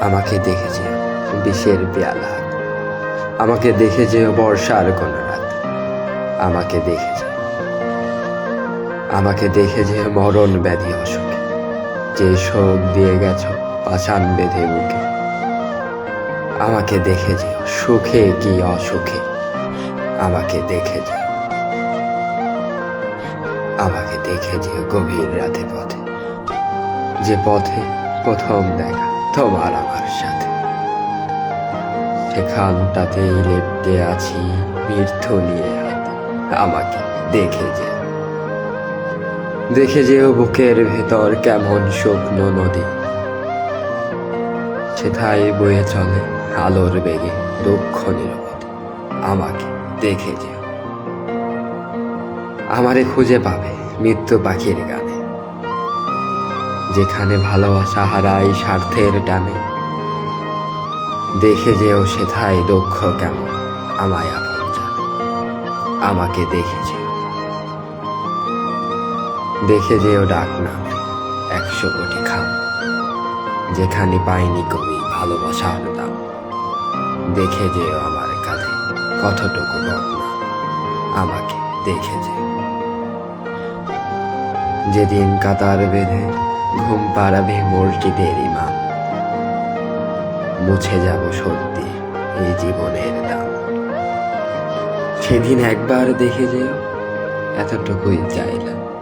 আমাকে দেখে যেও, বিষের পেয়ালা। আমাকে দেখে যেও বর্ষার কোন রাত আমাকে দেখে যেও। আমাকে দেখে যেও মরণ ব্যাধি অসুখে। যে শোক দিয়ে গেছো, পাষাণ বেঁধে বুকে আমাকে দেখে যেও, সুখে কি অসুখে। আমাকে দেখে যেও। আমাকে দেখে যে গভীর রাতে পথে। যে পথে প্রথম দেখা। তোমার আমার সাথে। সেখানটাতেই লেপটে আছি মৃত্যু নিয়ে হাতে আমাকে দেখে যে। দেখে যেও বুকের ভেতর কেমন শুকনো নদী। সেথায় বয়ে চলে আলোর বেগে দুঃখ নিরবধি, আমাকে দেখে যেও। আমারে খুঁজে পাবে মৃত্যু পাখির গানে। যেখানে ভালোবাসা হারাই স্বার্থের টানে। দেখে যেও সেথায় দক্ষ কেমন, আমায় আপন জানে। আমাকে দেখেছে দেখে যেও ডাক নামে, একশো কোটি খাম। যেখানে পাইনি কবি ভালোবাসার দাম। দেখে যেও আমার কাঁধে কতটুকু বদনা, আমাকে দেখে যেও। যেদিন কাতার বেঁধে ঘুম পাড়াবে দেরি মা। মুছে যাব সত্যি এই জীবনের দাম। সেদিন একবার দেখে যেও, এতটুকুই চাইলাম।